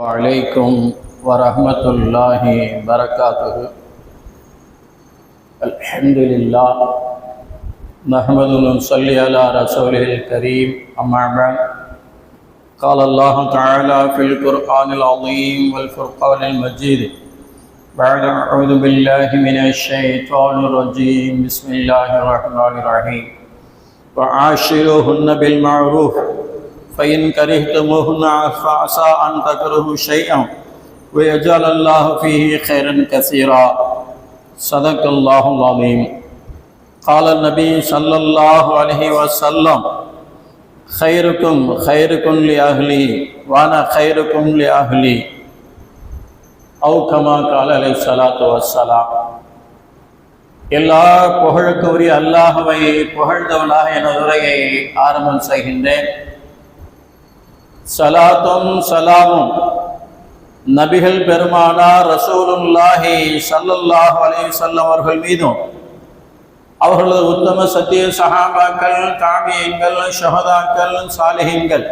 وعليكم ورحمة الله وبركاته. الحمد لله نحمد ونصلي على رسوله الكريم. أما بعد قال الله تعالى في القرآن العظيم والفرقان المجيد بعد أعوذ بالله من الشيطان الرجيم. بسم الله الرحمن الرحيم. وعاشروهن بالمعروف فإن كرهتموهن فعسى أن تكرهوا شيئا ويجعل الله فيه خيرا كثيرا صدق الله العظيم قال النبي صلى الله عليه وسلم خيركم خيركم لأهلي وأنا خيركم لأهلي أو كما قال عليه الصلاة والسلام எல்லா புகழுக்கு உரிய அல்லாஹுவை புகழ்ந்தவனாக எனது உரையை ஆரம்பம் செய்கின்றேன் சலாத்தும் சலாமும். நபிகள் பெருமானார் ரசூலுல்லாஹி சல்லுல்லாஹ் அலைஹி வஸல்லம் அவர்கள் மீதும் அவர்களது உத்தம சத்திய சகாபாக்கள் தாபியங்கள் ஷஹதாக்கள் சாலிஹீன்கள்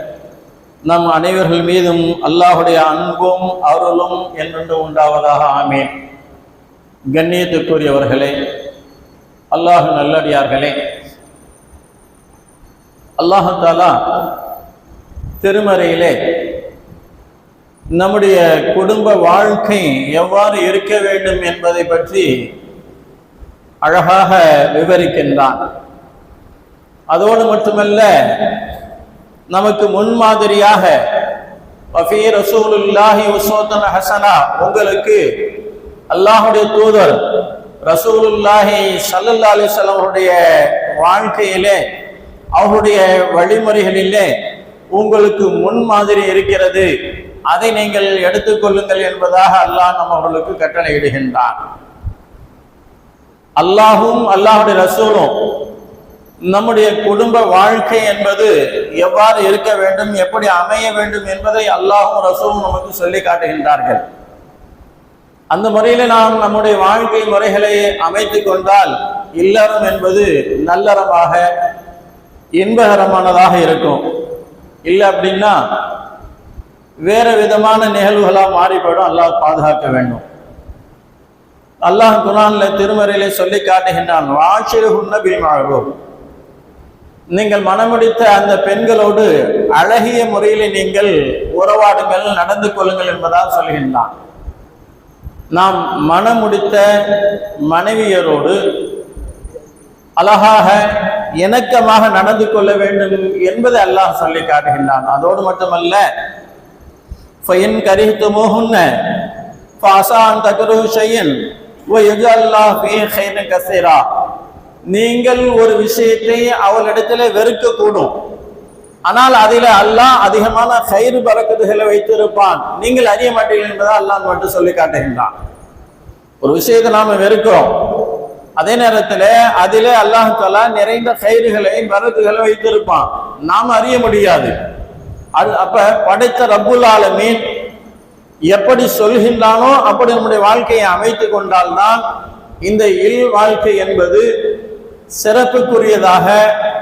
நம் அனைவர்கள் மீதும் அல்லாஹுடைய அன்பும் அருளும் என்றென்று உண்டாவதாக ஆமேன். கண்ணியத்துக்குரியவர்களே அல்லாஹ் நல்லடியார்களே அல்லாஹாலா திருமறையிலே நம்முடைய குடும்ப வாழ்க்கை எவ்வாறு இருக்க வேண்டும் என்பதை பற்றி அழகாக விவரிக்கின்றான். அதோடு மட்டுமல்ல நமக்கு முன்மாதிரியாக வஃபீ ரசூலுல்லாஹி உஸ்வத்துன் ஹசனா உங்களுக்கு அல்லாஹுடைய தூதர் ரசூலுல்லாஹி சல்லல்லா அலிஸ்லாம் அவருடைய வாழ்க்கையிலே அவருடைய வழிமுறைகளிலே உங்களுக்கு முன் மாதிரி இருக்கிறது. அதை நீங்கள் எடுத்துக்கொள்ளுங்கள் என்பதாக அல்லாஹ் நம்மவர்களுக்கு கட்டளையிடுகின்றான். அல்லாஹும் அல்லாஹுடைய ரசூலும் நம்முடைய குடும்ப வாழ்க்கை என்பது எவ்வாறு இருக்க வேண்டும் எப்படி அமைய வேண்டும் என்பதை அல்லாஹும் ரசூலும் நமக்கு சொல்லி காட்டுகின்றார்கள். அந்த முறையில நாம் நம்முடைய வாழ்க்கை முறைகளை அமைத்து கொண்டால் இல்லறம் என்பது நல்லறமாக இன்பகரமானதாக இருக்கும். இல்லை அப்படின்னா வேற விதமான நிகழ்வுகளாக மாறிப்படும். அல்லாஹ் பாதுகாக்க வேண்டும். அல்லாஹ் குரான்ல திருமறையிலே சொல்லி காட்டுகின்றான் நீங்கள் மனமுடித்த அந்த பெண்களோடு அழகிய முறையில் நீங்கள் உறவாடுங்கள் நடந்து கொள்ளுங்கள் என்பதாக சொல்கின்றான். நாம் மனமுடித்த மனைவியரோடு அழகாக இணக்கமாக நடந்து கொள்ள வேண்டும் என்பதை அல்லாஹ் சொல்லி காட்டுகின்றான். அதோடு மட்டுமல்ல ஃபைன் கரித்து மோகுன்ன ஃபாசான் தகுரு ஷையன் கசீரா. நீங்கள் ஒரு விஷயத்தை அவளிடத்துல வெறுக்க கூடும் ஆனால் அதில அல்லாஹ் அதிகமான கயிறு பறக்குதுகளை வைத்திருப்பான். நீங்கள் அறிய மாட்டீர்கள் என்பதை அல்லாஹ் மட்டும் சொல்லி காட்டுகின்றான். ஒரு விஷயத்தை நாம வெறுக்கிறோம். அதே நேரத்தில் அதிலே அல்லாஹாலா நிறைந்த கயிறுகளை வரதுகளை வைத்திருப்பான். நாம் அறிய முடியாது. அது அப்ப படைத்த ரப்புல் ஆலமீன் எப்படி சொல்கின்றானோ அப்படி நம்முடைய வாழ்க்கையை அமைத்து கொண்டால்தான் இந்த இல் வாழ்க்கை என்பது சிறப்புக்குரியதாக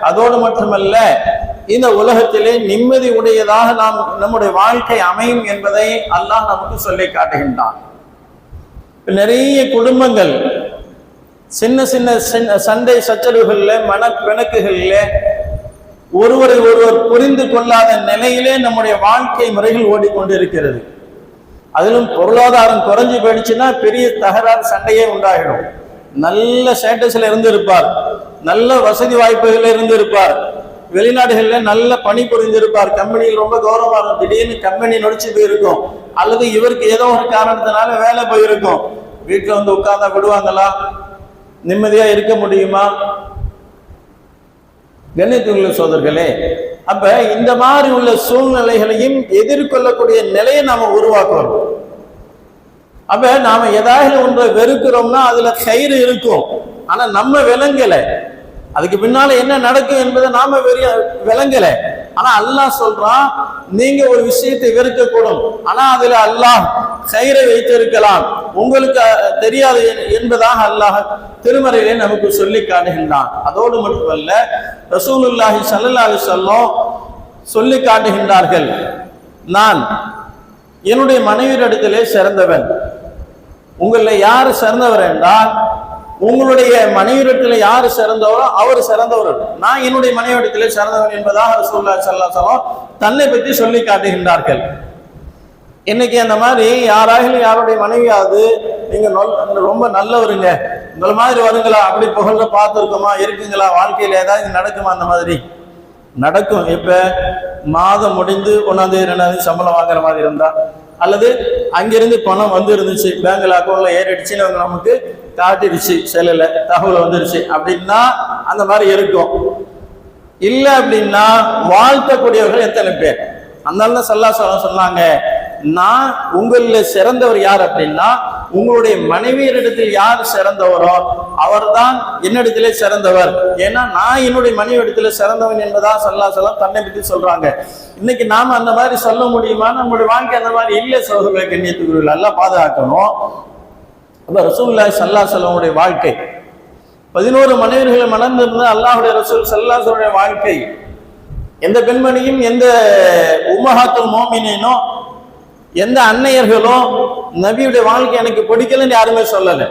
அதோடு மட்டுமல்ல இந்த உலகத்திலே நிம்மதி உடையதாக நாம் நம்முடைய வாழ்க்கை அமையும் என்பதை அல்லாஹ் நமக்கு சொல்லி காட்டுகின்றான். நிறைய குடும்பங்கள் சின்ன சின்ன சின்ன சண்டை சச்சரவுகள்ல மன பிணக்குகள்ல ஒருவரை ஒருவர் புரிந்து கொள்ளாத நிலையிலே நம்முடைய வாழ்க்கை முறைகள் ஓடிக்கொண்டிருக்கிறது. அதிலும் பொருளாதாரம் குறைஞ்சு போயிடுச்சுன்னா பெரிய தகராறு சண்டையே உண்டாகிடும். நல்ல ஸ்டேட்டஸில் இருந்து இருப்பார் நல்ல வசதி வாய்ப்புகள் இருந்து இருப்பார் வெளிநாடுகளில் நல்ல பணி புரிந்திருப்பார். கம்பெனியில் ரொம்ப கௌரவமாக இருக்கும். திடீர்னு கம்பெனி நொடிச்சு போயிருக்கும். அல்லது இவருக்கு ஏதோ ஒரு காரணத்தினால வேலை போயிருக்கும். வீட்டில் வந்து உட்கார்ந்தா விடுவாங்களா? நிம்மதியா இருக்க முடியுமா? கண்ணியத்துள்ள சோதர்களே அப்ப இந்த மாதிரி உள்ள சூழ்நிலைகளையும் எதிர்கொள்ளக்கூடிய நிலையை நாம உருவாக்குறோம் அப்ப நாம ஏதாவது ஒன்றை வெறுக்கிறோம்னா அதுல கயிறு இருக்கும். ஆனா நம்ம விளங்கல. அதுக்கு பின்னால என்ன நடக்கும் என்பதை நாம விளங்கல. ஆனா அல்லாஹ் சொல்றான் நீங்க ஒரு விஷயத்தை வெறுக்கக்கூடும். ஆனா அதுல அல்லாஹ் கயிறை வைத்திருக்கலாம். உங்களுக்கு தெரியாது என்பதாக அல்லாஹ் திருமறையிலே நமக்கு சொல்லி காட்டுகின்றான். அதோடு மட்டுமல்ல ரசூலுல்லாஹி சல்லா அலி சொல்லம் சொல்லி காட்டுகின்றார்கள். நான் என்னுடைய மனைவியிடத்திலே சிறந்தவன். உங்களில் யார் சிறந்தவர் என்றால் உங்களுடைய மனைவிடத்தில் யார் சிறந்தவரோ அவர் சிறந்தவர் நான் என்னுடைய மனைவிடத்தில் சிறந்தவன் என்பதாக ரசூல்லா ஸல்லல்லாஹு அலைஹி தன்னை பற்றி சொல்லி காட்டுகின்றார்கள். இன்னைக்கு அந்த மாதிரி யாராகிலும் யாருடைய மனைவியாவது நீங்க நொல்- ரொம்ப நல்லவருங்க. உங்களை மாதிரி வருங்களா? அப்படி புகழ்ந்து பார்த்துருக்கோமா? இருக்குங்களா? வாழ்க்கையில் ஏதாவது நடக்குமா அந்த மாதிரி? நடக்கும். இப்ப மாதம் முடிந்து ஒன்னாம் ரெண்டாந்தேதி சம்பளம் வாங்குற மாதிரி இருந்தா அல்லது அங்கிருந்து பணம் வந்து இருந்துச்சு பேங்க்ல அக்கௌண்ட்ல ஏறிடுச்சுன்னு அவங்க நமக்கு காட்டிடுச்சு செல்லில் தகவல் வந்துருச்சு அப்படின்னா அந்த மாதிரி இருக்கும். இல்லை அப்படின்னா வாழ்த்தக்கூடியவர்கள் எத்தனை பேர்? அதனால சல்லா சொல்ல சொன்னாங்க. நான் உங்களில் சிறந்தவர் யார் அப்படின்னா உங்களுடைய மனைவியரிடத்தில் யார் சிறந்தவரோ அவர்தான் என்னிடத்திலே சிறந்தவர். ஏன்னா நான் என்னுடைய மனைவி இடத்துல சிறந்தவன் என்பதா சல்லா சொல்லம் தன்னை பற்றி சொல்றாங்க. இன்னைக்கு நாம அந்த மாதிரி சொல்ல முடியுமா? நம்மளுடைய வாழ்க்கை அந்த மாதிரி இல்லை சோதனை கண்ணியத்துக்குரிய எல்லாம் பாதுகாக்கணும். அப்ப ரசூல்லா சல்லா சொல்லமுடைய வாழ்க்கை. பதினோரு மனைவிகளை மணந்திருந்த அல்லாஹுடைய ரசூல் சல்லாசனுடைய வாழ்க்கை. எந்த பெண்மணியும் எந்த உம்மஹாத்துல் மோமினோ எந்த அன்னையர்களும் நபியுடைய வாழ்க்கை எனக்கு பிடிக்கலன்னு யாருமே சொல்லலை.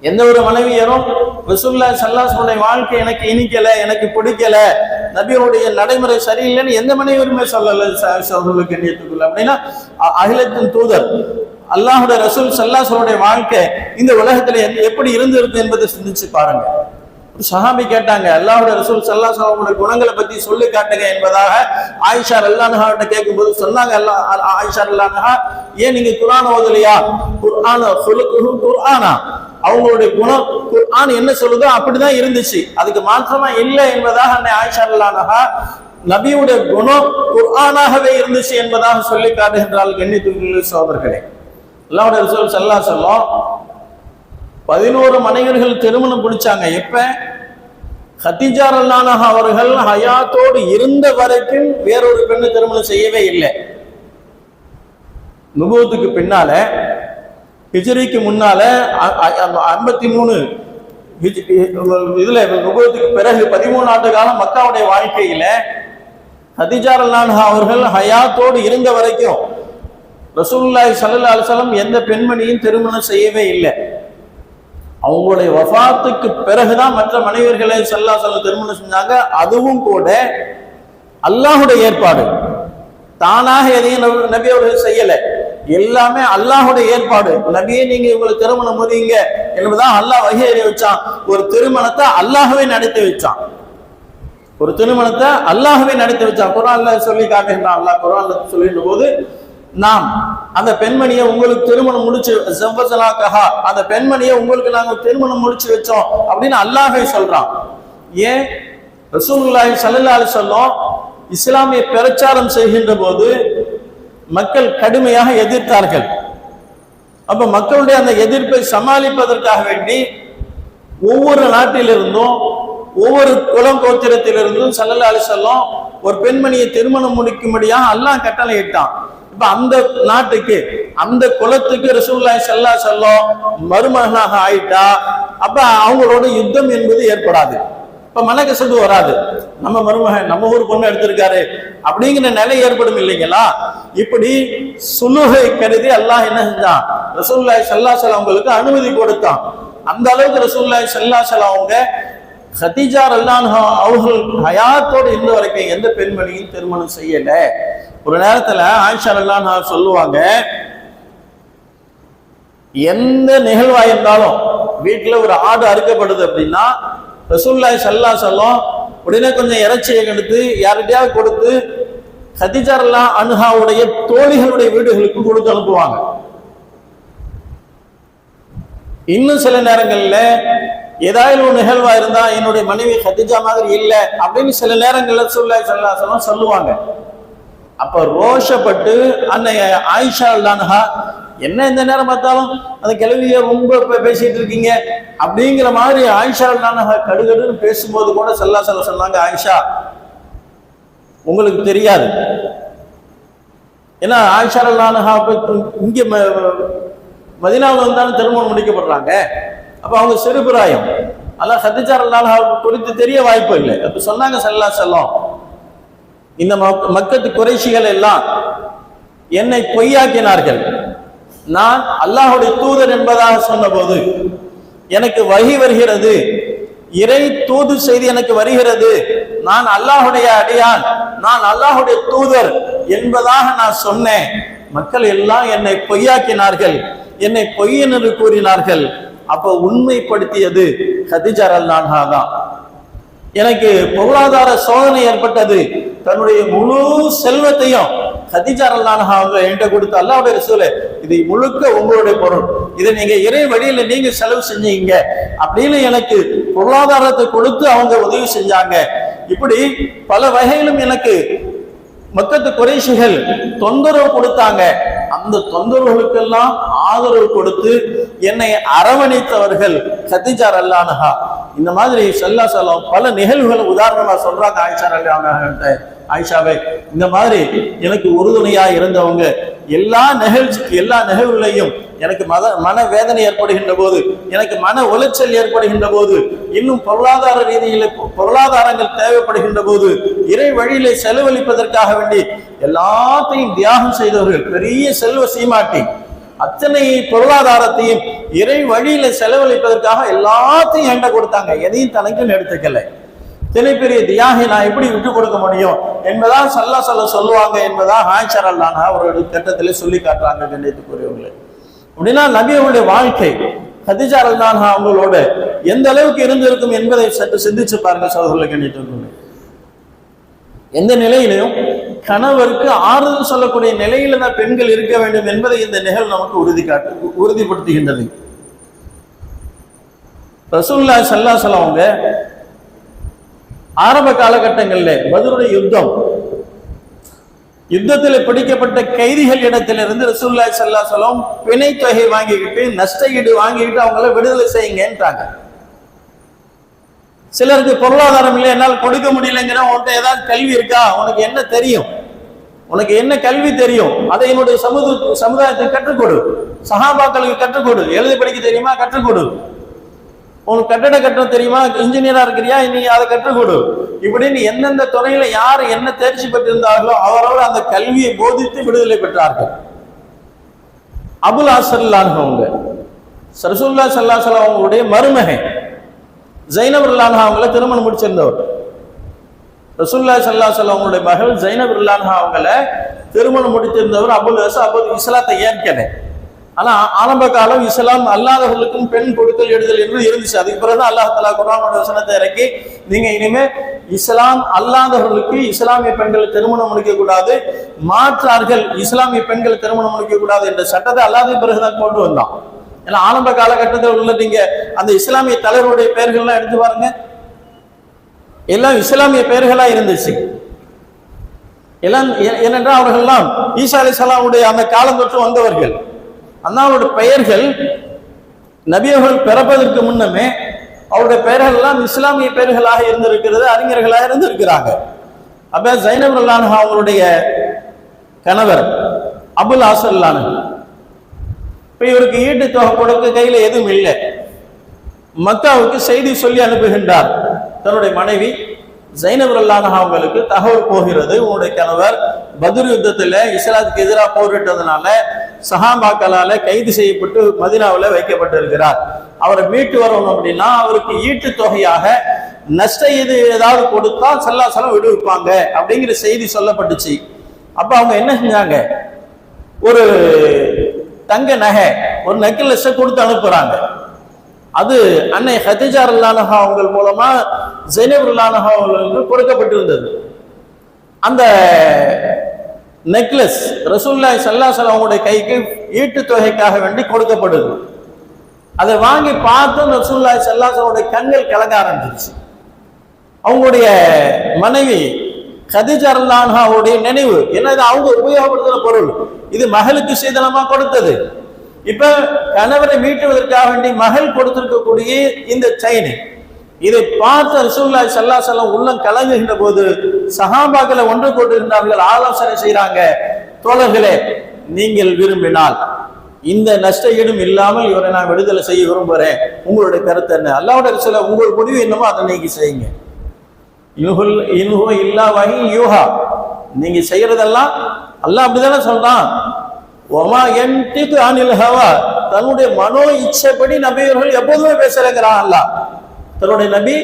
எந்த ஒரு மனைவியரும் ரசூல்லா சல்லாசனுடைய வாழ்க்கை எனக்கு இனிக்கல எனக்கு பிடிக்கல. நபியுடைய நடைமுறை சரியில்லைன்னு எந்த மனைவியுமே சொல்லல சோதர்களுக்கு கண்ணியத்துக்குள்ள அப்படின்னா அகிலத்தின் தூதர் அல்லாஹுடைய ரசூல் சல்லாசனுடைய வாழ்க்கை இந்த உலகத்துல எந்த- எப்படி இருந்திருக்கு என்பதை சிந்திச்சு பாருங்க. சஹாபி கேட்டாங்க அல்லாஹுடைய ரசூல் சல்லாசனுடைய குணங்களை பத்தி சொல்லி காட்டுங்க என்பதாக ஆயிஷா அல்லான்ஹாட்ட கேட்கும்போது சொன்னாங்க அல்லா அ- ஆயிஷா அல்லாஹா ஏன் நீங்க குரான் ஓதலையா? குர்ஆன ஹுலுகுஹு குர்ஆனா. அவங்களுடைய குணம் குர்ஆன் என்ன சொல்லுதோ அப்படிதான் இருந்துச்சு. அதுக்கு மாற்றமா இல்லை என்பதாக அன்னை ஆயிஷா அல்லாஹா நபியுடைய குணம் குர்ஆனாகவே இருந்துச்சு என்பதாக சொல்லி காட்டுகின்றால் கண்ணியத்துக்குரிய சோதர்களே அல்லாஹுடைய ரசூல் சல்லா சொல்லும் பதினோரு மனைவர்கள் திருமணம் பிடிச்சாங்க எப்ப? ஹத்திஜார் ரல்லானஹா அவர்கள் ஹயாத்தோடு இருந்த வரைக்கும் வேறொரு பெண்ணு திருமணம் செய்யவே இல்லை. நுபுவத்துக்கு பின்னால ஹிஜ்ரிக்கு முன்னால ஐம்பத்தி மூணு இதுல நுபுவத்துக்கு பிறகு பதிமூணு ஆண்டு காலம் மக்காவுடைய வாழ்க்கையில ஹதிஜார் ரல்லானஹா அவர்கள் ஹயாத்தோடு இருந்த வரைக்கும் ரசூல்லாய் சல்லா அலுவலம் எந்த பெண்மணியும் திருமணம் செய்யவே இல்லை. அவங்களுடைய வஃபாத்துக்கு பிறகுதான் மற்ற மனைவர்களை செல்லா சொல்ல திருமணம் செஞ்சாங்க. அதுவும் கூட அல்லாஹுடைய ஏற்பாடு. தானாக எதையும் நபி- அவர்கள் செய்யலை. எல்லாமே அல்லாஹுடைய ஏற்பாடு. நபியே நீங்க இவங்களை திருமணம் முடியுங்க என்பதான் அல்லாஹ் வகையறி வச்சான். ஒரு திருமணத்தை அல்லாஹவே நடத்தி வச்சான். ஒரு திருமணத்தை அல்லாஹவே நடத்தி வச்சான். குரான்ல சொல்லி காட்டுகின்றான். அல்லாஹ் குரான்ல சொல்லிட்டு போது நாம் அந்த பெண்மணியை உங்களுக்கு திருமணம் முடிச்சு செவ்வசலாக்கஹா அந்த பெண்மணியை உங்களுக்கு நாங்கள் திருமணம் முடிச்சு வச்சோம் அப்படின்னு அல்லாஹே சொல்றான். ஏன்? ரசூலுல்லாஹி ஸல்லல்லாஹு சொல்லும் இஸ்லாமிய பிரச்சாரம் செய்கின்ற போது மக்கள் கடுமையாக எதிர்த்தார்கள். அப்ப மக்களுடைய அந்த எதிர்ப்பை சமாளிப்பதற்காக வேண்டி ஒவ்வொரு நாட்டிலிருந்தும் ஒவ்வொரு குலம் கோத்திரத்திலிருந்தும் சல்லல்லா சொல்லும் ஒரு பெண்மணியை திருமணம் முடிக்கும்படியாக அல்லாஹ் கட்டளை இட்டான் இப்ப அந்த நாட்டுக்கு அந்த குலத்துக்கு ரசூலுல்லாஹி செல்லா செல்லம் மருமகனாக ஆயிட்டா அப்ப அவங்களோட யுத்தம் என்பது ஏற்படாது. இப்ப மனக்கசப்பு வராது. நம்ம மருமகன் நம்ம ஊர் பொண்ணு எடுத்திருக்காரு அப்படிங்கிற நிலை ஏற்படும் இல்லைங்களா? இப்படி சுலுகை கருதி அல்லாஹ் என்ன செஞ்சான்? ரசூல்லாய் ஸல்லல்லாஹு அவங்களுக்கு அனுமதி கொடுத்தான். அந்த அளவுக்கு ரசூல்லாய் ஸல்லல்லாஹு அலைஹி அவங்க ஹதீஜா ரல்லான்ஹா அவர்கள் ஹயாத்தோடு இருந்த வரைக்கும் எந்த பெண்மணியும் திருமணம் செய்யலை. ஒரு நேரத்துல ஆயிஷா ரல்லான்ஹா சொல்லுவாங்க எந்த நிகழ்வா இருந்தாலும் வீட்டுல ஒரு ஆடு அறுக்கப்படுது அப்படின்னா ரசூல்லாய் சல்லா சொல்லும் உடனே கொஞ்சம் இறைச்சியை கெடுத்து யார்கிட்டயாவது கொடுத்து ஹதிஜாரல்லா அனுஹாவுடைய தோழிகளுடைய வீடுகளுக்கு கொடுத்து அனுப்புவாங்க. இன்னும் சில நேரங்கள்ல ஏதாவது ஒரு நிகழ்வா இருந்தா என்னுடைய மனைவி ஹதிஜா மாதிரி இல்லை அப்படின்னு சில நேரங்கள்ல ரசூலுல்லாஹி ஸல்லல்லாஹு சொல்லுவாங்க. அப்ப ரோஷப்பட்டு அன்னை ஆயிஷா அல்லான்ஹா என்ன இந்த நேரம் பார்த்தாலும் அந்த கிழவிய ரொம்ப பேசிட்டு இருக்கீங்க அப்படிங்கிற மாதிரி ஆயிஷா அல்லான்ஹா கடுகடுன்னு பேசும்போது கூட செல்லா செல்ல சொன்னாங்க ஆயிஷா உங்களுக்கு தெரியாது. ஏன்னா ஆயிஷா அல்லான்ஹா இங்க ம- மதினாவில் வந்தாலும் திருமணம் முடிக்கப்படுறாங்க. அப்ப அவங்க சிறுபிராயம். அல்லாஹ் சத்திச்சார் அல்லான்ஹா குறித்து தெரிய வாய்ப்பு இல்லை. அப்ப சொன்னாங்க செல்லா செல்லம் இந்த மக்- மக்கத்து குறைஷிகள் எல்லாம் என்னை பொய்யாக்கினார்கள். நான் அல்லாஹுடைய தூதர் என்பதாக சொன்னபோது எனக்கு வகி வருகிறது. இறை தூது செய்தி எனக்கு வருகிறது. நான் அல்லாஹுடைய அடியான் நான் அல்லாஹுடைய தூதர் என்பதாக நான் சொன்னேன். மக்கள் எல்லாம் என்னை பொய்யாக்கினார்கள். என்னை பொய்யன் என்று கூறினார்கள். அப்ப உண்மைப்படுத்தியது கதிஜர் அல்லான்ஹா தான் எனக்கு பொருளாதார சோதனை ஏற்பட்டது. தன்னுடைய முழு செல்வத்தையும் ஹதிஜார் அவங்க என்கிட்ட கொடுத்து அல்லாவுடைய ரசூல இது முழுக்க உங்களுடைய பொருள். இதை நீங்க இறை வழியில நீங்க செலவு செஞ்சீங்க. அப்படின்னு எனக்கு பொருளாதாரத்தை கொடுத்து அவங்க உதவி செஞ்சாங்க. இப்படி பல வகையிலும் எனக்கு மக்கத்து குறைசிகள் தொந்தரவு கொடுத்தாங்க. அந்த தொந்தரவுகளுக்கெல்லாம் ஆதரவு கொடுத்து என்னை அரவணைத்தவர்கள் சத்திஜார் அல்லானஹா இந்த மாதிரி செல்லா செல்லம் பல நிகழ்வுகளை உதாரணமா சொல்றாங்க ஆயிஷார் அல்லானஹா ஆயிஷாவே இந்த மாதிரி எனக்கு உறுதுணையா இருந்தவங்க எல்லா நிகழ்ச்சி எல்லா நிகழ்வுகளையும் எனக்கு மத மன வேதனை ஏற்படுகின்ற போது எனக்கு மன உளைச்சல் ஏற்படுகின்ற போது இன்னும் பொருளாதார ரீதியில் பொருளாதாரங்கள் தேவைப்படுகின்ற போது இறை வழியிலே செலவழிப்பதற்காக வேண்டி எல்லாத்தையும் தியாகம் செய்தவர்கள் பெரிய செல்வ சீமாட்டி. அத்தனை பொருளாதாரத்தையும் இறை வழியில செலவழிப்பதற்காக எல்லாத்தையும் என்கிட்ட கொடுத்தாங்க. எதையும் தனக்குன்னு எடுத்துக்கல. இத்தனை பெரிய தியாகி நான் எப்படி விட்டு கொடுக்க முடியும் என்பதா சொல்ல சொல்ல சொல்லுவாங்க என்பதா ஹாய்ச்சர் அல்லானா அவருடைய திட்டத்திலே சொல்லி காட்டுறாங்க கண்ணியத்துக்குரியவங்களே அப்படின்னா நபியவருடைய வாழ்க்கை ஹதிஜார் அல்லானா அவங்களோட எந்த அளவுக்கு இருந்திருக்கும் என்பதை சற்று சிந்திச்சு பாருங்க சோதரில் கண்ணிட்டு எந்த நிலையிலையும் கணவருக்கு ஆறுதல் சொல்லக்கூடிய நிலையில தான் பெண்கள் இருக்க வேண்டும் என்பதை இந்த நிகழ்வு நமக்கு உறுதி காட்டு உறுதிப்படுத்துகின்றது. ரசூல்லா சல்லா அவங்க ஆரம்ப காலகட்டங்களில் பதிலுடைய யுத்தம். யுத்தத்தில் பிடிக்கப்பட்ட கைதிகள் இடத்திலிருந்து ரசூல்லா சல்லா சொல்லம் பிணை தொகை வாங்கிக்கிட்டு நஷ்ட ஈடு வாங்கிக்கிட்டு அவங்கள விடுதலை செய்யுங்கன்றாங்க. சிலருக்கு பொருளாதாரம் இல்லை என்னால் கொடுக்க முடியலைங்கிற உன்கிட்ட ஏதாவது கல்வி இருக்கா? உனக்கு என்ன தெரியும்? உனக்கு என்ன கல்வி தெரியும்? அதை என்னுடைய சமூக சமுதாயத்துக்கு கற்றுக்கொடு. சகாபாக்களுக்கு கற்றுக்கொடு. எழுதி படிக்க தெரியுமா? கற்றுக்கொடு. உனக்கு கட்டட கட்டணம் தெரியுமா? இன்ஜினியரா இருக்கிறியா? நீ அதை கற்றுக்கொடு. இப்படின்னு எந்தெந்த துறையில யார் என்ன தேர்ச்சி பெற்றிருந்தார்களோ அவரோடு அந்த கல்வியை போதித்து விடுதலை பெற்றார்கள். அபுல் ஆசல்லான் அவங்க சரசுல்லா சல்லாசலம் அவங்களுடைய மருமகன். ஜைனப் இல்லான்ஹா அவங்கள திருமணம் முடிச்சிருந்தவர். ரசூல்லா சல்லா அவங்களுடைய மகள் ஜைனப் இல்லான்ஹா அவங்கள திருமணம் முடித்திருந்தவர் அபுல் ஹஸ் அபுல் இஸ்லாத்தை ஏற்கனவே ஆனா ஆரம்ப காலம் இஸ்லாம் அல்லாதவர்களுக்கும் பெண் கொடுத்தல் எடுதல் என்று இருந்துச்சு. அதுக்கு பிறகு அல்லாஹ் தலா குரான் வசனத்தை இறக்கி நீங்க இனிமே இஸ்லாம் அல்லாதவர்களுக்கு இஸ்லாமிய பெண்கள் திருமணம் முடிக்க கூடாது மாற்றார்கள் இஸ்லாமிய பெண்கள் திருமணம் முடிக்க கூடாது என்ற சட்டத்தை அல்லாத பிறகுதான் கொண்டு வந்தான். ஏன்னா ஆரம்ப காலகட்டத்தில் உள்ள நீங்க அந்த இஸ்லாமிய தலைவருடைய பெயர்கள்லாம் எடுத்து பாருங்க. எல்லாம் இஸ்லாமிய பெயர்களா இருந்துச்சு. எல்லாம் ஏனென்றால் அவர்கள்லாம் ஈசா அலி சலாமுடைய அந்த காலம் தொற்று வந்தவர்கள். அண்ணாவோட பெயர்கள் நபியர்கள் பிறப்பதற்கு முன்னமே அவருடைய பெயர்கள் எல்லாம் இஸ்லாமிய பெயர்களாக இருந்திருக்கிறது அறிஞர்களாக இருந்திருக்கிறாங்க. அப்ப ஜைனப் அல்லானு அவங்களுடைய கணவர் அபுல் ஆசல்லானு இப்ப இவருக்கு ஈட்டு தொகை கொடுக்க கையில எதுவும் இல்லை. மக்காவுக்கு செய்தி சொல்லி அனுப்புகின்றார். தன்னுடைய மனைவி ஜைனப் அல்லானஹா அவங்களுக்கு தகவல் போகிறது. உங்களுடைய கணவர் பதுர் யுத்தத்துல இஸ்லாத்துக்கு எதிராக போரிட்டதுனால சஹாபாக்களால கைது செய்யப்பட்டு மதினாவில் வைக்கப்பட்டிருக்கிறார். அவரை மீட்டு வரணும் அப்படின்னா அவருக்கு ஈட்டு தொகையாக நஷ்ட இது ஏதாவது கொடுத்தா சல்லாசலம் விடுவிப்பாங்க அப்படிங்கிற செய்தி சொல்லப்பட்டுச்சு. அப்ப அவங்க என்ன செஞ்சாங்க? ஒரு தங்க நகை ஒரு நெக்லஸ் கொடுத்து அனுப்புறாங்க. அது அன்னை ஹதிஜா ரல்லானஹா அவங்கள் மூலமா ஜெனப் ரல்லானஹா அவங்களுக்கு கொடுக்கப்பட்டிருந்தது. அந்த நெக்லஸ் ரசூல்லாய் சல்லாசல் அவங்களுடைய கைக்கு ஈட்டு தொகைக்காக வேண்டி கொடுக்கப்படுது. அதை வாங்கி பார்த்து ரசூல்லாய் சல்லாசலோடைய கண்கள் கலங்க ஆரம்பிச்சிருச்சு. அவங்களுடைய மனைவி கதிஜர் நினைவு. நினைவு என்னது அவங்க உபயோகப்படுத்துற பொருள். இது மகளுக்கு சீதனமா கொடுத்தது. இப்ப கணவரை மீட்டுவதற்காக வேண்டி மகள் கொடுத்திருக்கக்கூடிய இந்த செயின் இதை பார்த்த ரசூல்லாய் சல்லா செல்லம் உள்ளம் கலங்குகின்ற போது சகாபாக்களை ஒன்று கொண்டிருந்தார்கள். ஆலோசனை செய்யறாங்க தோழர்களே நீங்கள் விரும்பினால் இந்த நஷ்ட ஈடும் இல்லாமல் இவரை நான் விடுதலை செய்ய விரும்புகிறேன் உங்களுடைய கருத்து என்ன? அல்லாவோட சில உங்கள் முடிவு என்னமோ அதை நீங்க செய்யுங்க. யுகுல் இன்ஹு இல்லா வகி யூஹா. நீங்க செய்யறதெல்லாம் அல்லாஹ் அப்படிதானே சொல்றான். ஒமா என்டிக்கு அனில் ஹவா. தன்னுடைய மனோ இச்சைப்படி நபியவர்கள் எப்போதுமே பேசுறேங்கிறான் அல்லாஹ். தன்னுடைய நபி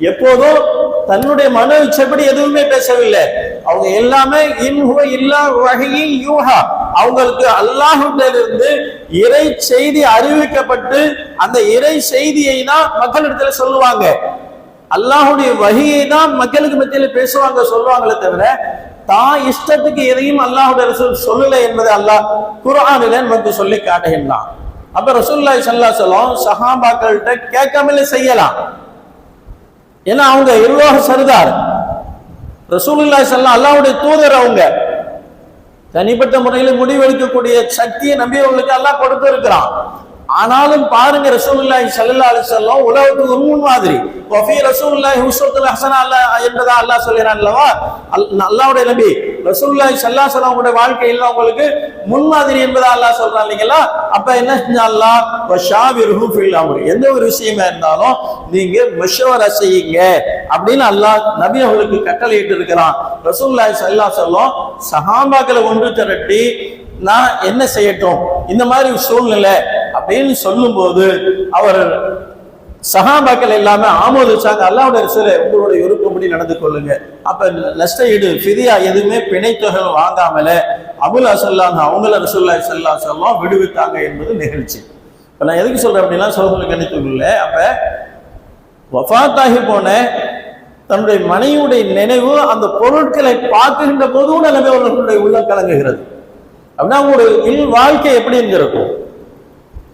எப்போதும் தன்னுடைய மனோ இச்சைப்படி எதுவுமே பேசவில்லை. அவங்க எல்லாமே இன்ஹுவ இல்லா வகையில் யூஹா. அவங்களுக்கு அல்லாஹிலிருந்து இறை செய்தி அறிவிக்கப்பட்டு அந்த இறை செய்தியை தான் மக்களிடத்துல சொல்லுவாங்க. அல்லாஹுடைய வகையை தான் மக்களுக்கு மத்தியில பேசுவாங்க சொல்லுவாங்களே தவிர தான் இஷ்டத்துக்கு எதையும் அல்லாஹுடைய ரசூல் சொல்லலை என்பதை அல்லாஹ் குரானில நமக்கு சொல்லி காட்டுகின்றான். அப்ப ரசூல்லாய் சல்லா சொல்லும் சஹாபாக்கள்கிட்ட கேட்காமலே செய்யலாம். ஏன்னா அவங்க எல்லோக சர்தார். ரசூலுல்லாஹி சல்லா அல்லாஹுடைய தூதர் அவங்க. தனிப்பட்ட முறையில் முடிவெடுக்கக்கூடிய சக்தியை நம்பி அவங்களுக்கு அல்லாஹ் கொடுத்து இருக்கிறான் ஆனாலும் பாருங்க ரசூலுல்லாஹி ஸல்லல்லாஹு அலைஹி வஸல்லம் உலகத்துக்கு ஒரு முன் மாதிரி. வஃபி ரசூலுல்லாஹி உஸ்வத்துல் ஹஸனா அல்லாஹ் என்பதா அல்லாஹ் சொல்கிறான் அல்லவா? அல்லாஹ்வுடைய நபி ரசூலுல்லாஹி ஸல்லல்லாஹு அலைஹி வஸல்லம் உடைய வாழ்க்கையில் உங்களுக்கு முன்மாதிரி என்பதா அல்லாஹ் சொல்றான் இல்லைங்களா? அப்ப என்ன செஞ்சா அல்லாஹ்? வஷாவிருஹு ஃபில் அம்ர். எந்த ஒரு விஷயமா இருந்தாலும் நீங்க மஷவரா செய்யுங்க அப்படின்னு அல்லாஹ் நபி அவர்களுக்கு கட்டளையிட்டு இருக்கிறான். ரசூலுல்லாஹி ஸல்லல்லாஹு அலைஹி வஸல்லம் சஹாபாக்களை ஒன்று திரட்டி நான் என்ன செய்யட்டும்? இந்த மாதிரி சூழ்நிலை அப்படின்னு சொல்லும்போது அவர் சகாபாக்கள் எல்லாமே ஆமோதிச்சாங்க. அல்லாவுடைய சில உங்களுடைய விருப்பப்படி நடந்து கொள்ளுங்க. அப்ப நஷ்ட ஈடு ஃபிதியா எதுவுமே பிணைத்தொகை வாங்காமல அபுல் அசல்லாங்க அவங்கள ரசூல்லா சல்லா சொல்லம் விடுவித்தாங்க என்பது நிகழ்ச்சி. இப்ப நான் எதுக்கு சொல்றேன் அப்படின்னா சோதனை கணித்துக்குள்ள அப்ப வஃபாத்தாகி போன தன்னுடைய மனைவியுடைய நினைவு அந்த பொருட்களை பார்க்கின்ற போதும் கூட அவர்களுடைய உள்ளம் கலங்குகிறது. அப்படின்னா அவங்களுடைய இல் வாழ்க்கை எப்படி இருந்திருக்கும்?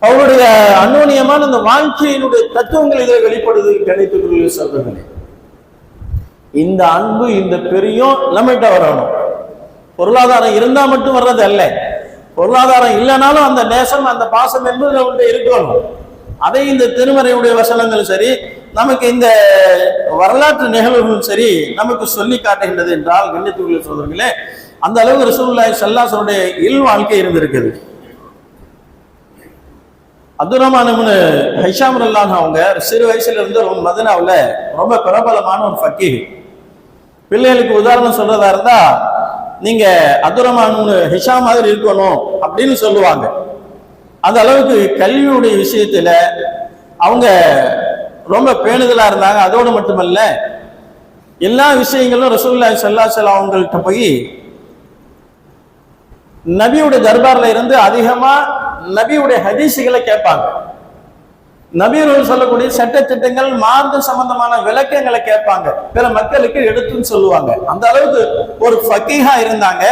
அவருடைய அந்யோன்யமான அந்த வாழ்க்கையினுடைய தத்துவங்கள் இதில் வெளிப்படுது கிடைத்துக்கொள்ள சொல்றீங்களே இந்த அன்பு இந்த பெரியும் நம்மகிட்ட வரணும். பொருளாதாரம் இருந்தா மட்டும் வர்றது அல்ல. பொருளாதாரம் இல்லைனாலும் அந்த நேசம் அந்த பாசம் என்பது நம்மகிட்ட இருக்கணும். அதை இந்த திருமறையுடைய வசனங்கள் சரி நமக்கு இந்த வரலாற்று நிகழ்வுகளும் சரி நமக்கு சொல்லி காட்டுகின்றது என்றால் கண்ணியத்துக்குள்ள சொல்றீங்களே அந்த அளவு ரசூலுல்லாஹி சல்லாசனுடைய இல் வாழ்க்கை இருந்திருக்குது அப்துல் ஹைஷாம் ரல்லான் அவங்க சிறு வயசுல இருந்து ரொம்ப மதனாவில் ரொம்ப பிரபலமான ஒரு பக்கி பிள்ளைகளுக்கு உதாரணம் சொல்றதா இருந்தா நீங்க அப்துரமானு ஹிஷா மாதிரி இருக்கணும் அப்படின்னு சொல்லுவாங்க. அந்த அளவுக்கு கல்வியுடைய விஷயத்துல அவங்க ரொம்ப பேணுதலா இருந்தாங்க. அதோடு மட்டுமல்ல எல்லா விஷயங்களும் ரசூல்லா ஸல்லல்லாஹு அலைஹி அவங்கள்ட்ட போய் நபியுடைய தர்பார்ல இருந்து அதிகமா நபியுடைய ஹதீசுகளை கேட்பாங்க. நபீர்கள் சொல்லக்கூடிய சட்ட திட்டங்கள் மார்க்க சம்பந்தமான விளக்கங்களை கேட்பாங்க. பிற மக்களுக்கு எடுத்துன்னு சொல்லுவாங்க. அந்த அளவுக்கு ஒரு ஃபக்கீஹா இருந்தாங்க.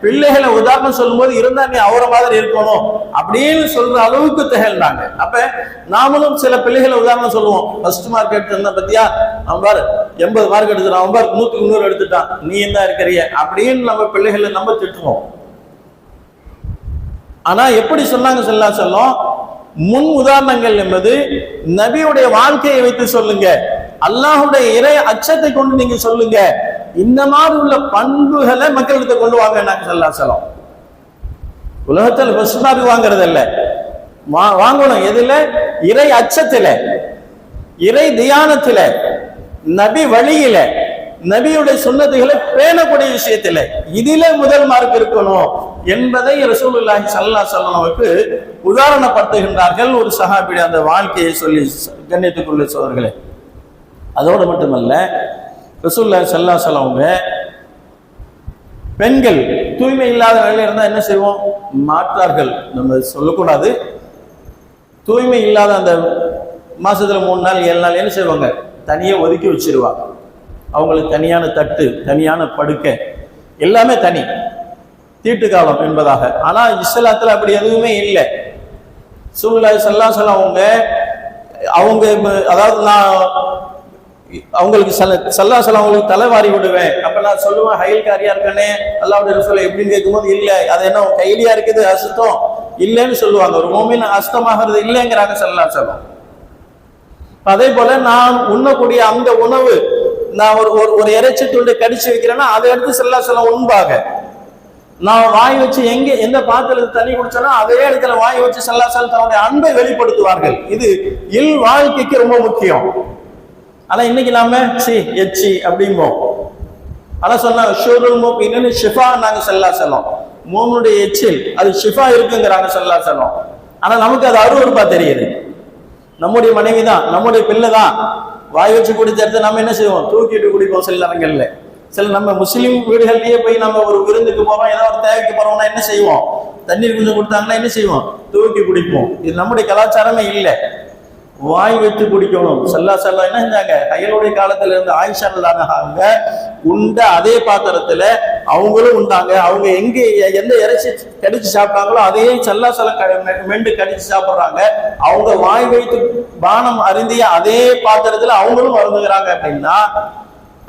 பிள்ளைகளை உதாரணம் சொல்லும்போது இருந்தா நீ அவரை மாதிரி இருக்கணும் அப்படின்னு சொல்ற அளவுக்கு திகழ்ந்தாங்க. அப்ப நாமளும் சில பிள்ளைகளை உதாரணம் சொல்லுவோம். ஃபர்ஸ்ட் மார்க் எடுத்திருந்தா பத்தியா? அவன் பாரு எண்பது மார்க் எடுத்துட்டான். அவன் பாரு நூத்துக்கு நூறு எடுத்துட்டான். நீ என்ன இருக்கிறிய? அப்படின்னு நம்ம பிள்ளைகளை நம்ம திட்டுவோம். ஆனா எப்படி சொன்னாங்க சொல்லா சொல்லும்? முன் உதாரணங்கள் என்பது நபியுடைய வாழ்க்கையை வைத்து சொல்லுங்க. அல்லாஹுடைய இறை அச்சத்தை கொண்டு நீங்க சொல்லுங்க. இந்த மாதிரி உள்ள பண்புகளை மக்களிடத்தை கொண்டு வாங்க நாங்க சொல்லா சொல்லும்? உலகத்தில் ஃபர்ஸ்ட் வாங்குறது இல்ல வாங்கணும். எதுல? இறை அச்சத்துல. இறை தியானத்துல. நபி வழியில. நபியுடைய சுண்ணத்துகளை பேணக்கூடிய விஷயத்தில் இதில முதல் மார்க் இருக்கணும் என்பதை ரசூலுல்லாஹி சல்லா சல்லாவுக்கு உதாரணப்படுத்துகின்றார்கள். ஒரு சஹாபியுடைய அந்த வாழ்க்கையை சொல்லி கண்ணியத்துக்குள்ள சோதர்களே அதோடு மட்டுமல்ல ரசூல்லா சல்லா அலைஹி பெண்கள் தூய்மை இல்லாத நிலையில இருந்தால் என்ன செய்வோம்? மாற்றார்கள். நம்ம சொல்லக்கூடாது. தூய்மை இல்லாத அந்த மாசத்துல மூணு நாள் ஏழு நாள் என்ன செய்வாங்க? தனியே ஒதுக்கி வச்சிருவாங்க. அவங்களுக்கு தனியான தட்டு தனியான படுக்கை. எல்லாமே தனி. தீட்டு காலம் என்பதாக. ஆனால் இஸ்லாத்தில் அப்படி எதுவுமே இல்லை. சூழ்நிலை சல்லாசலம் அவங்க அவங்க அதாவது நான் அவங்களுக்கு சல சொல்ல அவங்களுக்கு தலைவாரி விடுவேன். அப்போ நான் சொல்லுவேன் ஹயல்காரியா இருக்கனே? அல்லாவுடைய ரசூலை எப்படின்னு கேட்கும்போது இல்லை. அது என்ன கைலியா கையிலியா இருக்குது? அசுத்தம்? இல்லைன்னு சொல்லுவாங்க. ஒரு மோமின் அஸ்தமாகிறது இல்லைங்கிறாங்க சல்லாசலம் அதே போல நான் உண்ணக்கூடிய அந்த உணவு நான் ஒரு ஒரு- ஒரு இறைச்சி துண்டை கடிச்சு வைக்கிறேன்னா அதை எடுத்து செல்லா செல்ல உண்பாக. நான் வாய் வச்சு எங்க எந்த பாத்திரத்தில் தண்ணி குடிச்சேனோ அதே இடத்துல வாய் வச்சு செல்லா செல்லாசலம் தன்னுடைய அன்பை வெளிப்படுத்துவார்கள். இது இல் வாழ்க்கைக்கு ரொம்ப முக்கியம். ஆனா இன்னைக்கு நாம சி எச்சி அப்படிம்போம். ஆனா சொன்ன ஷூருல் மூக்கு இன்னும் ஷிஃபா நாங்க செல்லா செல்லம். மூணுடைய எச்சில் அது ஷிஃபா இருக்குங்கிறாங்க செல்லா சொல்லும். ஆனா நமக்கு அது அருவருப்பா தெரியுது. நம்முடைய மனைவி தான் நம்முடைய பிள்ளை தான் வாய் வச்சு குடிச்ச நம்ம என்ன செய்வோம்? தூக்கிட்டு குடிப்போம் சில நேரங்கள்ல. சில நம்ம முஸ்லீம் வீடுகள்லயே போய் நம்ம ஒரு விருந்துக்கு போறோம் ஏதோ ஒரு தேவைக்கு போறோம்னா என்ன செய்வோம்? தண்ணீர் கொஞ்சம் கொடுத்தாங்கன்னா என்ன செய்வோம்? தூக்கி குடிப்போம். இது நம்முடைய கலாச்சாரமே இல்லை. வாய் வைத்து குடிக்கணும். செல்லா செல்லா என்ன செஞ்சாங்க? கையலுடைய காலத்துல இருந்து ஆயிஷா அவங்க உண்ட அதே பாத்திரத்துல அவங்களும் உண்டாங்க. அவங்க எங்க எந்த இறைச்சி கடிச்சு சாப்பிட்டாங்களோ அதையே செல்லா செல்ல மெண்டு கடிச்சு சாப்பிடுறாங்க. அவங்க வாய் வைத்து பானம் அருந்திய அதே பாத்திரத்துல அவங்களும் வருந்துகிறாங்க அப்படின்னா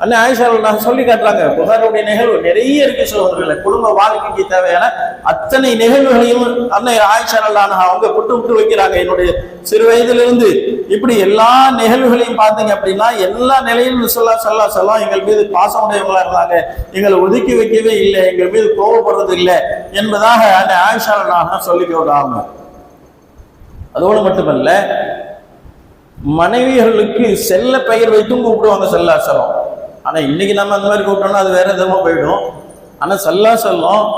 அல்ல ஆயிஷா நான் சொல்லி காட்டுறாங்க. புகாருடைய நிகழ்வு நிறைய இருக்கு சகோதரர்களை. குடும்ப வாழ்க்கைக்கு தேவையான அத்தனை நிகழ்வுகளையும் அன்னை ஆயிஷா அல்லான அவங்க புட்டு விட்டு வைக்கிறாங்க. என்னுடைய சிறு வயதிலிருந்து இப்படி எல்லா நிகழ்வுகளையும் பார்த்தீங்க அப்படின்னா எல்லா நிலையிலும் சொல்லா சொல்லா சொல்லலாம் எங்கள் மீது பாசமுடையவங்களா இருந்தாங்க. எங்களை ஒதுக்கி வைக்கவே இல்லை. எங்கள் மீது கோவப்படுறது இல்லை என்பதாக அன்னை ஆயிஷா அல்லான சொல்லி விடாம அதோடு மட்டுமல்ல மனைவிகளுக்கு செல்ல பெயர் வைத்தும் கூப்பிடுவாங்க செல்லாசலம் ஆனால் இன்னைக்கு நம்ம அந்த மாதிரி கூப்பிட்டோம்னா அது வேற எதுவும் போயிடும். ஆனால் சல்லா சொல்லும்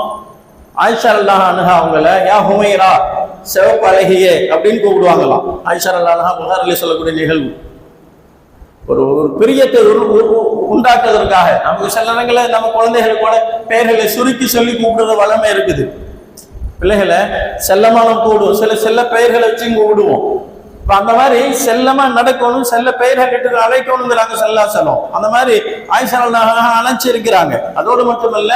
ஆயிஷா அல்லாஹ் அனுகா அவங்கள யா ஹுமைரா சிவப்பு அழகியே அப்படின்னு கூப்பிடுவாங்களாம். ஆயிஷா அல்லா அனுகா சொல்லக்கூடிய நிகழ்வு. ஒரு ஒரு பிரியத்தை உரு- உரு- உண்டாக்குவதற்காக நமக்கு சில நேரங்களில் நம்ம குழந்தைகள் கூட பெயர்களை சுருக்கி சொல்லி கூப்பிடுற வளமை இருக்குது. பிள்ளைகளை செல்லமான கூடுவோம் சில செல்ல பெயர்களை வச்சும் கூப்பிடுவோம். இப்போ அந்த மாதிரி செல்லமா நடக்கணும் செல்ல பெயர்கள் கிட்ட அழைக்கணுங்கிறாங்க செல்லாசலம் அந்த மாதிரி ஆயிஷால் அழைச்சிருக்கிறாங்க அதோடு மட்டுமல்ல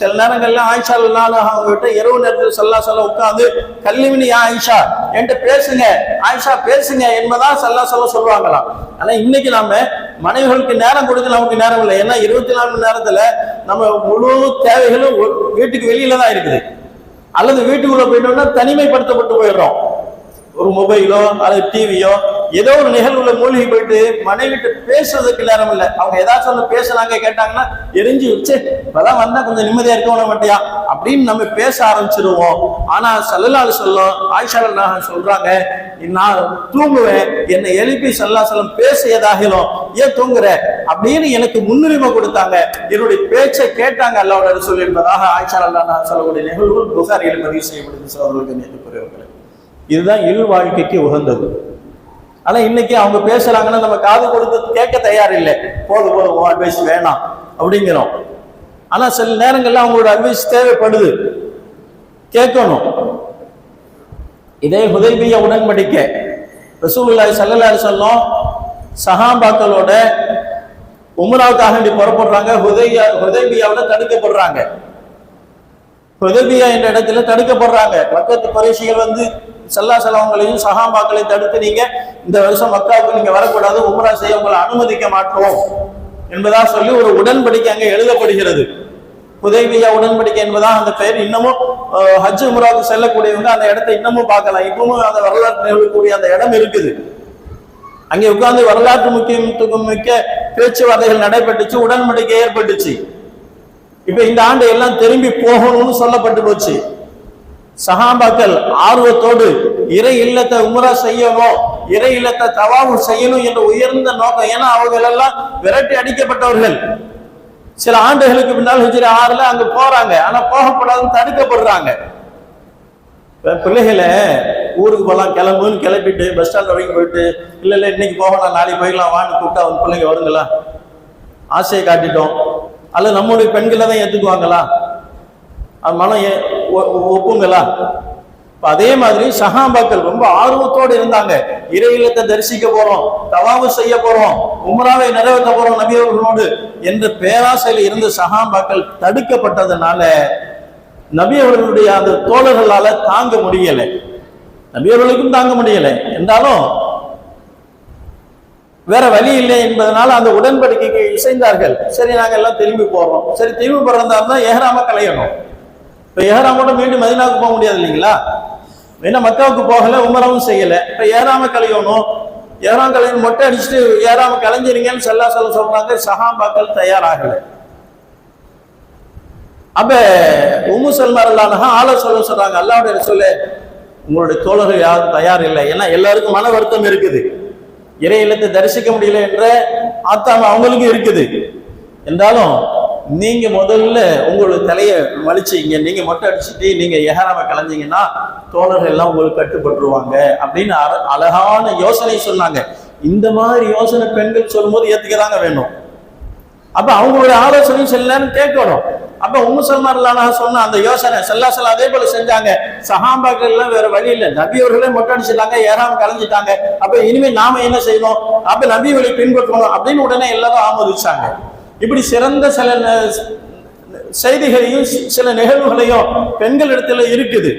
சில நேரங்கள்ல ஆயிஷால் அவங்க கிட்ட இரவு நேரத்தில் செல்லா செல்லம் உட்காந்து கல்லிமினி ஆயிஷா என்கிட்ட பேசுங்க ஆயிஷா பேசுங்க என்பதான் செல்லாசலம் சொல்லுவாங்களாம். ஆனா இன்னைக்கு நாம மனைவிகளுக்கு நேரம் கொடுக்க நமக்கு நேரம் இல்லை. ஏன்னா இருபத்தி நாலு மணி நேரத்துல நம்ம முழு தேவைகளும் வீட்டுக்கு வெளியில தான் இருக்குது. அல்லது வீட்டுக்குள்ள போயிட்டோம்னா தனிமைப்படுத்தப்பட்டு போயிடுறோம். ஒரு மொபைலோ அல்லது டிவியோ ஏதோ ஒரு நிகழ்வுல மூழ்கி போயிட்டு மனைவிட்டு பேசுறதுக்கு நேரம் இல்லை. அவங்க ஏதாச்சும் ஒன்று பேசுனாங்க கேட்டாங்கன்னா எரிஞ்சு வச்சு இப்பதான் வந்தா கொஞ்சம் நிம்மதியா இருக்கணும் மாட்டியா அப்படின்னு நம்ம பேச ஆரம்பிச்சிருவோம். ஆனா சல்லலால் சொல்லும் ஆயிஷா நாகன் சொல்றாங்க நான் தூங்குவேன். என்னை எழுப்பி சல்லாசலம் பேசியதாகிலும் ஏன் தூங்குற? அப்படின்னு எனக்கு முன்னுரிமை கொடுத்தாங்க. என்னுடைய பேச்சை கேட்டாங்க அல்லாவோட சொல்லி என்பதாக ஆயிஷா அல்லா சொல்லக்கூடிய நிகழ்வுகள் புகாரியில் பதிவு செய்யப்படுது சோதர்களுக்கு நேற்று இதுதான் இல் வாழ்க்கைக்கு உகந்தது. ஆனால் இன்னைக்கு அவங்க பேசுறாங்கன்னா நம்ம காது கொடுத்து கேட்க தயார் இல்லை போதும் போதும் உன் அட்வைஸ் வேணாம் அப்படிங்கிறோம். ஆனால் சில நேரங்களில் அவங்களோட அட்வைஸ் தேவைப்படுது. கேட்கணும். இதே உதவிய உடன்படிக்க. ரசூலுல்லாய் ஸல்லல்லாஹு சொல்லும் வஸல்லம் சஹாபாக்களோட உமராவுக்காக வேண்டி புறப்படுறாங்க. ஹுதையா ஹுதைபியாவில் தடுக்கப்படுறாங்க. ஹுதைபியா என்ற இடத்துல தடுக்கப்படுறாங்க. பக்கத்து பரிசுகள் வந்து சல்லா செலவங்களையும் சஹாபாக்களையும் தடுத்து நீங்க இந்த வருஷம் மக்காவுக்கு நீங்க வரக்கூடாது உம்ரா செய்ய உங்களை அனுமதிக்க மாட்டோம் என்பதா சொல்லி ஒரு உடன்படிக்கை அங்கே எழுதப்படுகிறது. உதவியா உடன்படிக்கை என்பதான் அந்த பெயர் இன்னமும் ஹஜ் உம்ராவுக்கு செல்லக்கூடியவங்க அந்த இடத்தை இன்னமும் பார்க்கலாம் இப்பவும் அந்த வரலாற்று நிகழக்கூடிய அந்த இடம் இருக்குது. அங்கே உட்கார்ந்து வரலாற்று முக்கியத்துவம் மிக்க பேச்சுவார்த்தைகள் நடைபெற்றுச்சு உடன்படிக்கை ஏற்பட்டுச்சு. இப்ப இந்த ஆண்டு எல்லாம் திரும்பி போகணும்னு சொல்லப்பட்டு போச்சு. சஹாபாக்கள் ஆர்வத்தோடு இறை இல்லத்தை உமரா செய்யணும் இறை இல்லத்தை தவாவும் செய்யணும் என்ற உயர்ந்த நோக்கம். ஏன்னா அவர்கள் எல்லாம் விரட்டி அடிக்கப்பட்டவர்கள். சில ஆண்டுகளுக்கு பின்னால் ஹிஜ்ரி ஆறுல அங்க போறாங்க. ஆனா போகக்கூடாதுன்னு தடுக்கப்படுறாங்க. பிள்ளைகளை ஊருக்கு போகலாம் கிளம்புன்னு கிளப்பிட்டு பஸ் ஸ்டாண்ட் வரைக்கும் போயிட்டு இல்லை இல்லை இன்னைக்கு போகலாம் நாளைக்கு போய்க்கலாம் வான்னு கூப்பிட்டா அவங்க பிள்ளைங்க வருங்களா? ஆசையை காட்டிட்டோம். அல்ல நம்முடைய பெண்களை தான் ஏற்றுக்குவாங்களா அது மனம் ஒப்புங்களா? அதே மாதிரி சஹாபாக்கள் ரொம்ப ஆர்வத்தோடு இருந்தாங்க. இறையிலத்தை தரிசிக்க போறோம் தவாவு செய்ய போறோம் உம்ராவை நிறைவேற்ற போறோம் நபியவர்களோடு என்ற பேராசையில் இருந்த சஹாபாக்கள் தடுக்கப்பட்டதுனால நபி அவர்களுடைய அந்த தோழர்களால தாங்க முடியல. நபியவர்களுக்கும் தாங்க முடியல. என்றாலும் வேற வழி இல்லை என்பதனால அந்த உடன்படிக்கைக்கு இசைந்தார்கள். சரி நாங்கள் எல்லாம் திரும்பி போறோம். சரி திரும்பி போறதா இருந்தால் ஏகராம கலையணும். இப்ப கூட மீண்டும் மதினாவுக்கு போக முடியாது இல்லைங்களா? என்ன மக்காவுக்கு போகல உமரவும் செய்யல. இப்ப ஏறாம கலையணும் ஏறாம கலையணும் மொட்டை அடிச்சுட்டு ஏறாம கலைஞ்சிருங்கன்னு செல்லா சொல்ல சொல்றாங்க. சஹாபாக்கள் தயாராகல. அப்ப உமு சல்மார் அல்லாஹா ஆள சொல்ல சொல்றாங்க. அல்லாவுடைய சொல்லு உங்களுடைய தோழர்கள் யாரும் தயார் இல்லை ஏன்னா எல்லாருக்கும் மன வருத்தம் இருக்குது. இறை இல்லத்தை தரிசிக்க முடியல என்ற ஆத்தாம அவங்களுக்கும் இருக்குது. என்றாலும் நீங்க முதல்ல உங்களோட தலையை வலிச்சீங்க. நீங்க மொட்டை அடிச்சுட்டு நீங்க எஹராம கலைஞ்சீங்கன்னா தோழர்கள் எல்லாம் உங்களுக்கு கட்டுப்பட்டுருவாங்க அப்படின்னு அழகான யோசனை சொன்னாங்க. இந்த மாதிரி யோசனை பெண்கள் சொல்லும்போது ஏத்துக்கதாங்க வேணும். அப்ப அவங்களுடைய ஆலோசனையும் செல்லன்னு கேட்கணும். அப்ப உம்மு சொன்ன அந்த யோசனை செல்லாசல அதே போல செஞ்சாங்க. சகாம்பாக்கள் எல்லாம் வேற வழி இல்ல. நபி அவர்களே மொட்டை அடிச்சிட்டாங்க ஏறாம கலைஞ்சிட்டாங்க. அப்ப இனிமே நாம என்ன செய்யணும்? அப்ப நபி வழி பின்பற்றணும் அப்படின்னு உடனே எல்லாரும் ஆமோதிச்சாங்க. இப்படி சிறந்த சில ந- செய்திகளையும் சி- சில நிகழ்வுகளையும் பெண்கள் இடத்துல இருக்குது.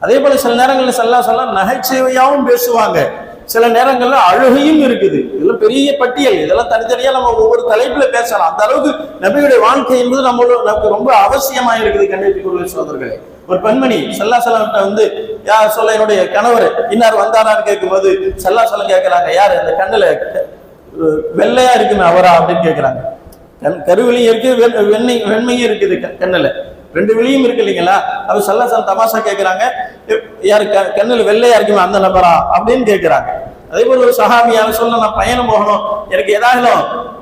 அதே போல சில நேரங்களில் செல்லா சொல்ல நகைச்சுவையாகவும் பேசுவாங்க. சில நேரங்கள்ல அழுகையும் இருக்குது. இதெல்லாம் பெரிய பட்டியல். இதெல்லாம் தனித்தனியா நம்ம ஒவ்வொரு தலைப்புல பேசலாம். அந்த அளவுக்கு நபியுடைய வாழ்க்கை என்பது நம்மளோட நமக்கு ரொம்ப அவசியமா இருக்குது கண்டிப்பாக சோதர்களே ஒரு பெண்மணி செல்லா செல்லம்கிட்ட வந்து யார் சொல்ல என்னுடைய கணவர் இன்னார் வந்தாரான்னு கேட்கும்போது செல்லா செல்லம் கேட்கிறாங்க யார்? அந்த கண்ணுல வெள்ளையா இருக்குமே அவரா? அப்படின்னு கேட்கிறாங்க கண் கருவிலையும் இருக்கு வெண்- வெண்ணெய் வெண்மையும் இருக்குது கண்ணில். ரெண்டு விழியும் இருக்கு இல்லைங்களா? அவர் சல்ல தமாஷா கேட்குறாங்க யாரு க- கண்ணுல வெள்ளையா இருக்குமே அந்த நபரா? அப்படின்னு கேட்குறாங்க அதே போல ஒரு சஹாபியான சொல்ல நான் பயணம் போகணும். எனக்கு ஏதாவது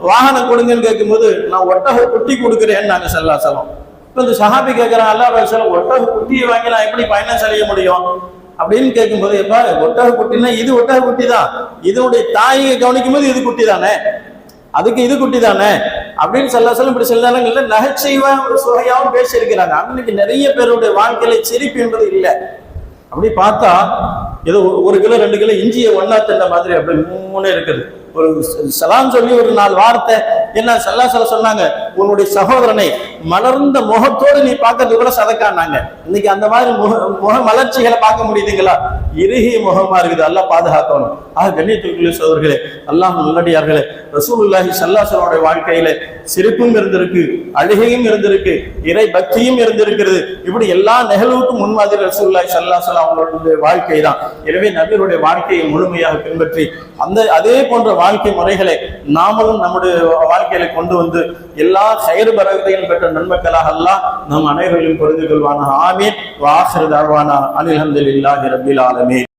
வாகனம் கொடுங்கன்னு கேட்கும்போது நான் ஒட்டக குட்டி கொடுக்குறேன்னு நாங்கள் செல்லா செல்லம். இந்த சஹாபி கேட்கிறான் அல்லா சொல்ல ஒட்டக குட்டியை வாங்கி நான் எப்படி பயணம் செய்ய முடியும்? அப்படின்னு கேட்கும்போது எப்பா ஒட்டக குட்டினா இது ஒட்டக குட்டி தான் இதனுடைய தாயை கவனிக்கும் போது இது குட்டி தானே அதுக்கு இது குட்டி தானே அப்படின்னு சொல்ல சொல்ல இப்படி சில நேரங்கள்ல ஒரு சுவையாவும் பேசியிருக்கிறாங்க. அன்னைக்கு நிறைய பேருடைய வாழ்க்கையில சிரிப்பு என்பது இல்லை. அப்படி பார்த்தா ஏதோ ஒரு- ஒரு கிலோ ரெண்டு கிலோ இஞ்சியை ஒன்னா தின்ன மாதிரி அப்படி மூணு இருக்குது. ஒரு ச- சலாம் சொல்லி ஒரு நாலு வார்த்தை என்ன சல்லா சொல்ல சொன்னாங்க? உன்னுடைய சகோதரனை மலர்ந்த முகத்தோடு நீ பார்க்கறது கூட சதக்கானாங்க இன்னைக்கு அந்த மாதிரி முக முக மலர்ச்சிகளை பார்க்க முடியுதுங்களா? இறுகிய முகமா இருக்குது. அல்லாஹ் பாதுகாக்கணும். ஆக கண்ணியத்துக்குரிய சோதர்களே அல்லாஹ் நல்லடியார்களே ரசூலுல்லாஹி ஸல்லல்லாஹு வாழ்க்கையில சிரிப்பும் இருந்திருக்கு அழுகையும் இருந்திருக்கு இறை பக்தியும் இருந்திருக்கிறது. இப்படி எல்லா நிகழ்வுக்கும் முன்மாதிரி ரசூல்லாஹி சல்லாசல் அவங்களுடைய வாழ்க்கை தான். எனவே நபியருடைய வாழ்க்கையை முழுமையாக பின்பற்றி அந்த அதே போன்ற வாழ்க்கை முறைகளை நாமளும் நம்முடைய வாழ்க்கையில கொண்டு வந்து எல்லா கயிறு பரவத்தையும் பெற்ற நன்மக்களாக அல்லாஹ் நம் அனைவரையும் புரிந்து கொள்வானா ஆமீன். வாசர் தாழ்வானா அனில் அஹமதுல்லாஹி ரபில் ஆலமீன்.